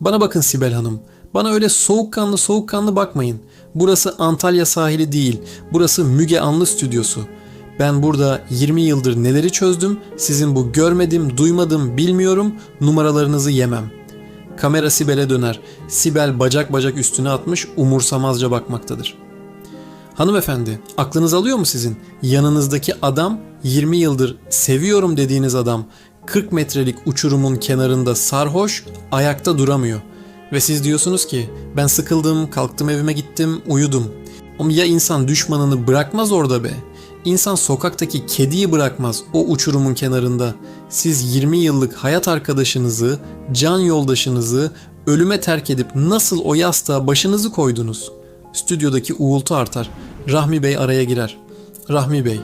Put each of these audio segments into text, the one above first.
Bana bakın Sibel Hanım. Bana öyle soğukkanlı soğukkanlı bakmayın. Burası Antalya sahili değil. Burası Müge Anlı stüdyosu. Ben burada 20 yıldır neleri çözdüm. Sizin bu görmedim, duymadım, bilmiyorum numaralarınızı yemem. Kamera Sibel'e döner. Sibel bacak bacak üstüne atmış umursamazca bakmaktadır. Hanımefendi, aklınız alıyor mu sizin? Yanınızdaki adam 20 yıldır seviyorum dediğiniz adam 40 metrelik uçurumun kenarında sarhoş, ayakta duramıyor. Ve siz diyorsunuz ki ben sıkıldım, kalktım evime gittim, uyudum. Ama ya insan düşmanını bırakmaz orada be? İnsan sokaktaki kediyi bırakmaz o uçurumun kenarında. Siz 20 yıllık hayat arkadaşınızı, can yoldaşınızı ölüme terk edip nasıl o yastığa başınızı koydunuz? Stüdyodaki uğultu artar. Rahmi Bey araya girer. Rahmi Bey,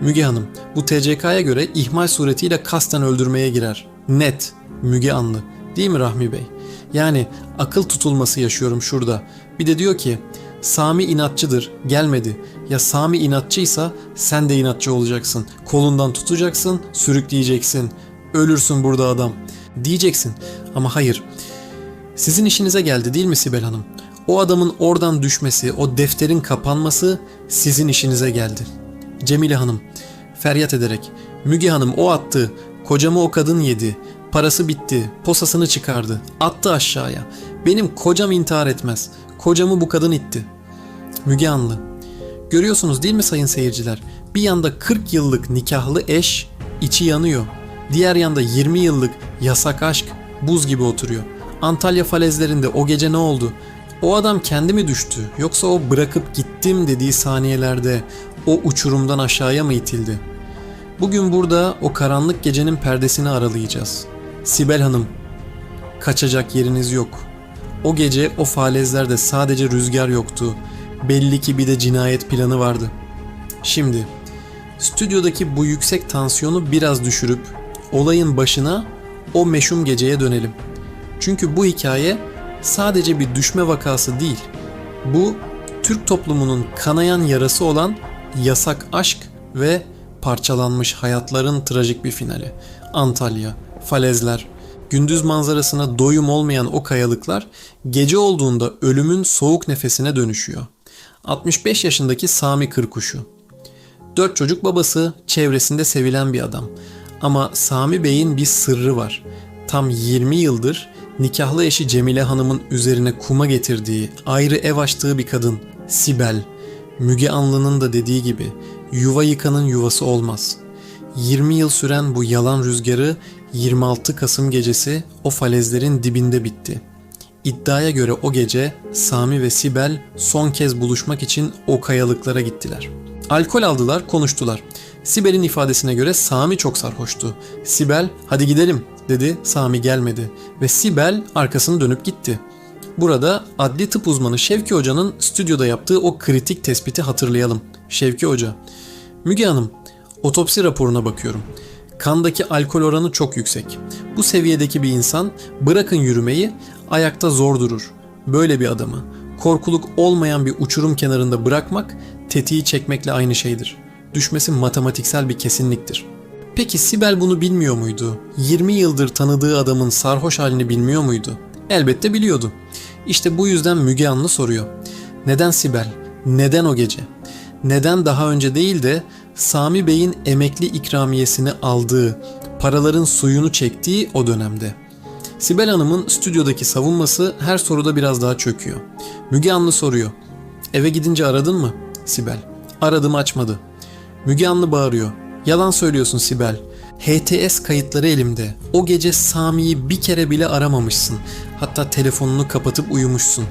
Müge Hanım bu TCK'ya göre ihmal suretiyle kasten öldürmeye girer. Net, Müge Anlı. Değil mi Rahmi Bey? Yani akıl tutulması yaşıyorum şurada. Bir de diyor ki Sami inatçıdır, gelmedi. Ya Sami inatçıysa sen de inatçı olacaksın. Kolundan tutacaksın, sürükleyeceksin. Ölürsün burada adam. Diyeceksin. Ama hayır. Sizin işinize geldi değil mi Sibel Hanım? O adamın oradan düşmesi, o defterin kapanması sizin işinize geldi. Cemile Hanım feryat ederek Müge Hanım o attı, kocamı o kadın yedi, parası bitti, posasını çıkardı, attı aşağıya. Benim kocam intihar etmez, kocamı bu kadın itti. Müge Anlı Görüyorsunuz değil mi sayın seyirciler? Bir yanda 40 yıllık nikahlı eş içi yanıyor. Diğer yanda 20 yıllık yasak aşk buz gibi oturuyor. Antalya falezlerinde o gece ne oldu? O adam kendi mi düştü yoksa o bırakıp gittim dediği saniyelerde o uçurumdan aşağıya mı itildi? Bugün burada o karanlık gecenin perdesini aralayacağız. Sibel Hanım, kaçacak yeriniz yok. O gece o falezlerde sadece rüzgar yoktu. Belli ki bir de cinayet planı vardı. Şimdi stüdyodaki bu yüksek tansiyonu biraz düşürüp olayın başına o meşhum geceye dönelim. Çünkü bu hikaye sadece bir düşme vakası değil. Bu Türk toplumunun kanayan yarası olan yasak aşk ve parçalanmış hayatların trajik bir finali. Antalya, falezler, gündüz manzarasına doyum olmayan o kayalıklar gece olduğunda ölümün soğuk nefesine dönüşüyor. 65 yaşındaki Sami Kırkuşu. Dört çocuk babası, çevresinde sevilen bir adam. Ama Sami Bey'in bir sırrı var. Tam 20 yıldır nikahlı eşi Cemile Hanım'ın üzerine kuma getirdiği, ayrı ev açtığı bir kadın, Sibel. Müge Anlı'nın da dediği gibi yuva yıkanın yuvası olmaz. 20 yıl süren bu yalan rüzgarı 26 Kasım gecesi o falezlerin dibinde bitti. İddiaya göre o gece Sami ve Sibel son kez buluşmak için o kayalıklara gittiler. Alkol aldılar, konuştular. Sibel'in ifadesine göre Sami çok sarhoştu. Sibel, hadi gidelim dedi, Sami gelmedi ve Sibel arkasını dönüp gitti. Burada adli tıp uzmanı Şevki Hoca'nın stüdyoda yaptığı o kritik tespiti hatırlayalım. Şevki Hoca, Müge Hanım, otopsi raporuna bakıyorum. Kandaki alkol oranı çok yüksek. Bu seviyedeki bir insan bırakın yürümeyi ayakta zor durur. Böyle bir adamı korkuluk olmayan bir uçurum kenarında bırakmak tetiği çekmekle aynı şeydir. Düşmesi matematiksel bir kesinliktir. Peki Sibel bunu bilmiyor muydu? 20 yıldır tanıdığı adamın sarhoş halini bilmiyor muydu? Elbette biliyordu. İşte bu yüzden Müge Anlı soruyor. Neden Sibel? Neden o gece? Neden daha önce değil de Sami Bey'in emekli ikramiyesini aldığı, paraların suyunu çektiği o dönemde? Sibel Hanım'ın stüdyodaki savunması her soruda biraz daha çöküyor. Müge Anlı soruyor. Eve gidince aradın mı? Sibel. Aradım açmadı. Müge Anlı bağırıyor. Yalan söylüyorsun Sibel. HTS kayıtları elimde. O gece Sami'yi bir kere bile aramamışsın. Hatta telefonunu kapatıp uyumuşsun.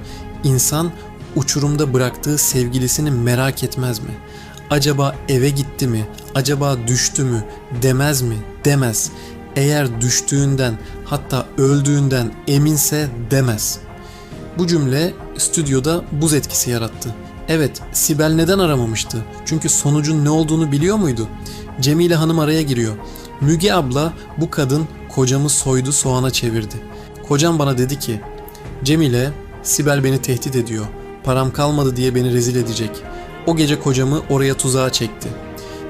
İnsan uçurumda bıraktığı sevgilisini merak etmez mi? Acaba eve gitti mi? Acaba düştü mü? Demez mi? Demez. Eğer düştüğünden hatta öldüğünden eminse demez. Bu cümle stüdyoda buz etkisi yarattı. Evet, Sibel neden aramamıştı? Çünkü sonucun ne olduğunu biliyor muydu? Cemile Hanım araya giriyor. Müge abla bu kadın kocamı soydu soğana çevirdi. Kocam bana dedi ki Cemile, Sibel beni tehdit ediyor. Param kalmadı diye beni rezil edecek. O gece kocamı oraya tuzağa çekti.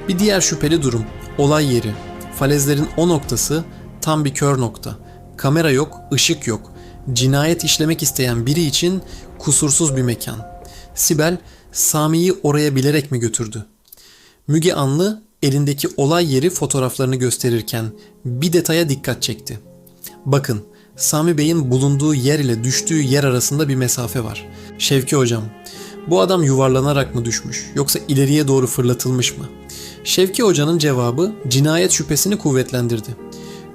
Bir diğer şüpheli durum, olay yeri. Falezlerin o noktası tam bir kör nokta. Kamera yok, ışık yok. cinayet işlemek isteyen biri için kusursuz bir mekan. Sibel, Sami'yi oraya bilerek mi götürdü? Müge Anlı elindeki olay yeri fotoğraflarını gösterirken bir detaya dikkat çekti. Bakın, Sami Bey'in bulunduğu yer ile düştüğü yer arasında bir mesafe var. Şevki hocam, bu adam yuvarlanarak mı düşmüş yoksa ileriye doğru fırlatılmış mı? Şevki hocanın cevabı cinayet şüphesini kuvvetlendirdi.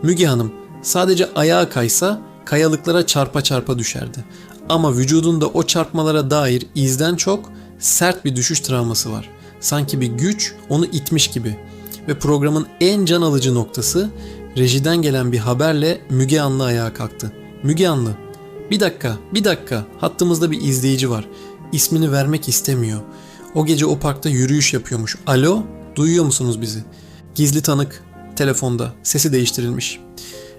Müge Hanım sadece ayağa kaysa kayalıklara çarpa çarpa düşerdi. Ama vücudunda o çarpmalara dair izden çok sert bir düşüş travması var. Sanki bir güç onu itmiş gibi. Ve programın en can alıcı noktası rejiden gelen bir haberle Müge Anlı ayağa kalktı. Müge Anlı, bir dakika, bir dakika hattımızda bir izleyici var. İsmini vermek istemiyor. O gece o parkta yürüyüş yapıyormuş. Alo, duyuyor musunuz bizi? Gizli tanık, telefonda, sesi değiştirilmiş.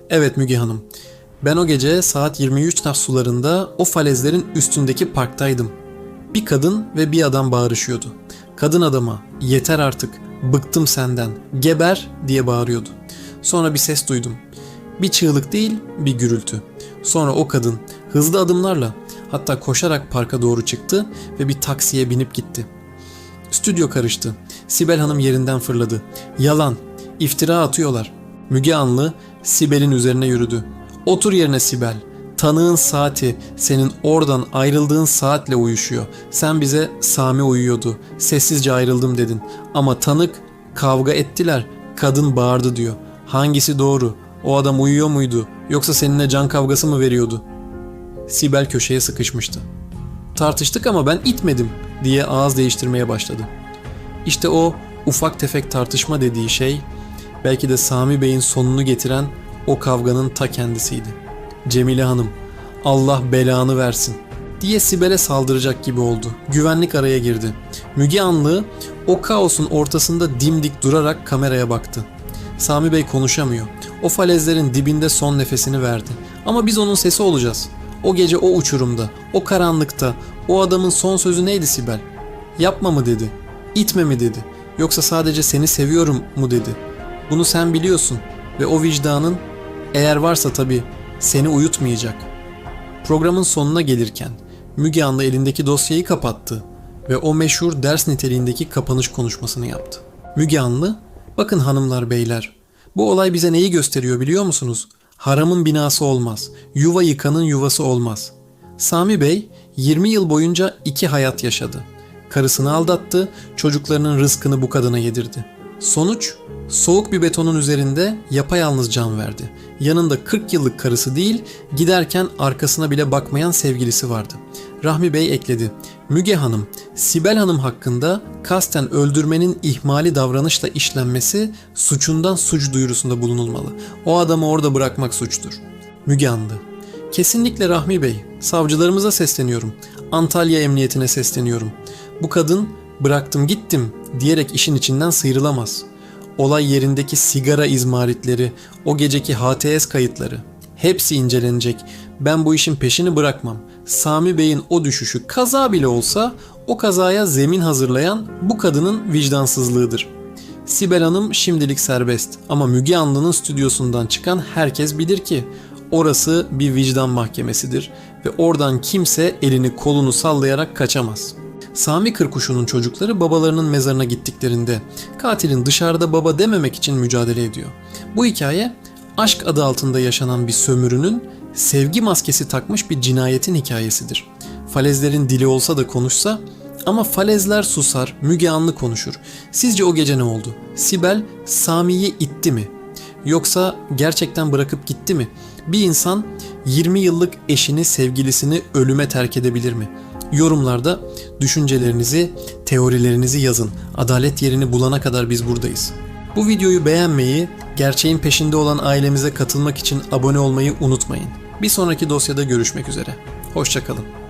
Evet Müge Hanım, ben o gece saat 23 naf sularında o falezlerin üstündeki parktaydım. Bir kadın ve bir adam bağırışıyordu. Kadın adama yeter artık bıktım senden geber diye bağırıyordu. Sonra bir ses duydum. Bir çığlık değil bir gürültü. Sonra o kadın hızlı adımlarla hatta koşarak parka doğru çıktı ve bir taksiye binip gitti. Stüdyo karıştı. Sibel Hanım yerinden fırladı. Yalan, iftira atıyorlar. Müge Anlı Sibel'in üzerine yürüdü. Otur yerine Sibel. Tanığın saati senin oradan ayrıldığın saatle uyuşuyor. Sen bize Sami uyuyordu. Sessizce ayrıldım dedin. Ama tanık kavga ettiler. Kadın bağırdı diyor. Hangisi doğru? O adam uyuyor muydu? Yoksa seninle can kavgası mı veriyordu? Sibel köşeye sıkışmıştı. Tartıştık ama ben itmedim diye ağız değiştirmeye başladı. İşte o ufak tefek tartışma dediği şey belki de Sami Bey'in sonunu getiren o kavganın ta kendisiydi. Cemile Hanım, Allah belanı versin diye Sibel'e saldıracak gibi oldu. Güvenlik araya girdi. Müge Anlı o kaosun ortasında dimdik durarak kameraya baktı. Sami Bey konuşamıyor. O falezlerin dibinde son nefesini verdi. Ama biz onun sesi olacağız. O gece o uçurumda, o karanlıkta, o adamın son sözü neydi Sibel? Yapma mı dedi? İtme mi dedi? Yoksa sadece seni seviyorum mu dedi? Bunu sen biliyorsun ve o vicdanın eğer varsa tabii seni uyutmayacak. Programın sonuna gelirken Müge Anlı elindeki dosyayı kapattı ve o meşhur ders niteliğindeki kapanış konuşmasını yaptı. Müge Anlı, bakın hanımlar beyler, bu olay bize neyi gösteriyor biliyor musunuz? Haramın binası olmaz, yuva yıkanın yuvası olmaz. Sami Bey 20 yıl boyunca iki hayat yaşadı. Karısını aldattı, çocuklarının rızkını bu kadına yedirdi. Sonuç, soğuk bir betonun üzerinde yapayalnız can verdi. Yanında 40 yıllık karısı değil, giderken arkasına bile bakmayan sevgilisi vardı. Rahmi Bey ekledi. Müge Hanım, Sibel Hanım hakkında kasten öldürmenin ihmali davranışla işlenmesi suçundan suç duyurusunda bulunulmalı. O adamı orada bırakmak suçtur. Müge Anlı. Kesinlikle Rahmi Bey, savcılarımıza sesleniyorum. Antalya Emniyetine sesleniyorum. Bu kadın bıraktım gittim diyerek işin içinden sıyrılamaz. Olay yerindeki sigara izmaritleri, o geceki HTS kayıtları hepsi incelenecek. Ben bu işin peşini bırakmam. Sami Bey'in o düşüşü kaza bile olsa o kazaya zemin hazırlayan bu kadının vicdansızlığıdır. Sibel Hanım şimdilik serbest ama Müge Anlı'nın stüdyosundan çıkan herkes bilir ki orası bir vicdan mahkemesidir ve oradan kimse elini kolunu sallayarak kaçamaz.'' Sami Kırkuşu'nun çocukları babalarının mezarına gittiklerinde katilin dışarıda baba dememek için mücadele ediyor. Bu hikaye aşk adı altında yaşanan bir sömürünün sevgi maskesi takmış bir cinayetin hikayesidir. Falezlerin dili olsa da konuşsa ama falezler susar, Müge Anlı konuşur. Sizce o gece ne oldu? Sibel Sami'yi itti mi? Yoksa gerçekten bırakıp gitti mi? Bir insan 20 yıllık eşini, sevgilisini ölüme terk edebilir mi? Yorumlarda düşüncelerinizi, teorilerinizi yazın. Adalet yerini bulana kadar biz buradayız. Bu videoyu beğenmeyi, gerçeğin peşinde olan ailemize katılmak için abone olmayı unutmayın. Bir sonraki dosyada görüşmek üzere. Hoşçakalın.